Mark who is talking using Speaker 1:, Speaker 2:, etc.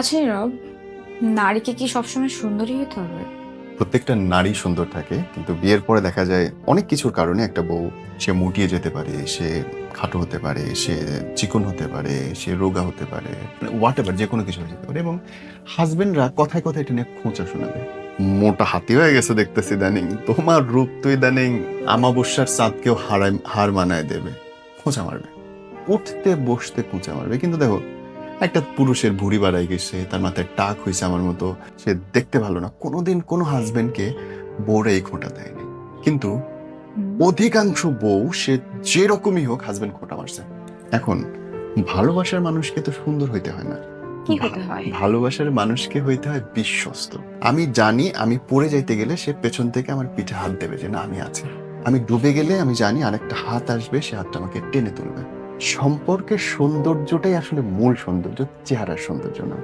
Speaker 1: আচ্ছা নীরব, নারীকে কি সবসময় সুন্দরী হতে হবে?
Speaker 2: প্রত্যেকটা নারী সুন্দর থাকে, কিন্তু বিয়ের পরে দেখা যায় অনেক কিছুর কারণে একটা বউ, সে মুটিয়ে যেতে পারে, সে খাটো হতে পারে, সে চিকন হতে পারে, সে রোগা হতে পারে হোয়াট এভার যে কোনো কিছু হয়ে যেতে পারে। এবং হাজবেন্ডরা কথায় কথায় এটা নিয়ে খোঁচা শোনাবে। মোটা হাতি হয়ে গেছে দেখতেছি ইদানিং, তোমার রূপ তো ইদানিং আমাবস্যার চাঁদকেও হারায়, হার মানায় দেবে। খোঁচা মারবে। উঠতে, বসতে খোঁচা মারবে। কিন্তু দেখো একটা পুরুষের ভুড়ি বাড়াই গেছে তার মাথায় টাক হয়েছে আমার মতো। সে দেখতে ভালো না। কোনোদিন কোনো হাজবেন্ডকে বউরে এই খোঁটা দেয়নি। কিন্তু অধিকাংশ বউ সে যেরকমই হোক হাজবেন্ড খোঁটা মারছে। এখন ভালোবাসার মানুষকে তো সুন্দর হইতে হয় না।
Speaker 1: কি
Speaker 2: ভালোবাসার মানুষকে হইতে হয় বিশ্বস্ত। আমি জানি আমি পড়ে যাইতে গেলে সে পেছন থেকে আমার পিঠে হাত দেবে যে না আমি আছি। আমি ডুবে গেলে আমি জানি আরেকটা হাত আসবে সে হাতটা আমাকে টেনে তুলবে। সম্পর্কের সৌন্দর্যটাই আসলে মূল সৌন্দর্য চেহারার সৌন্দর্য না।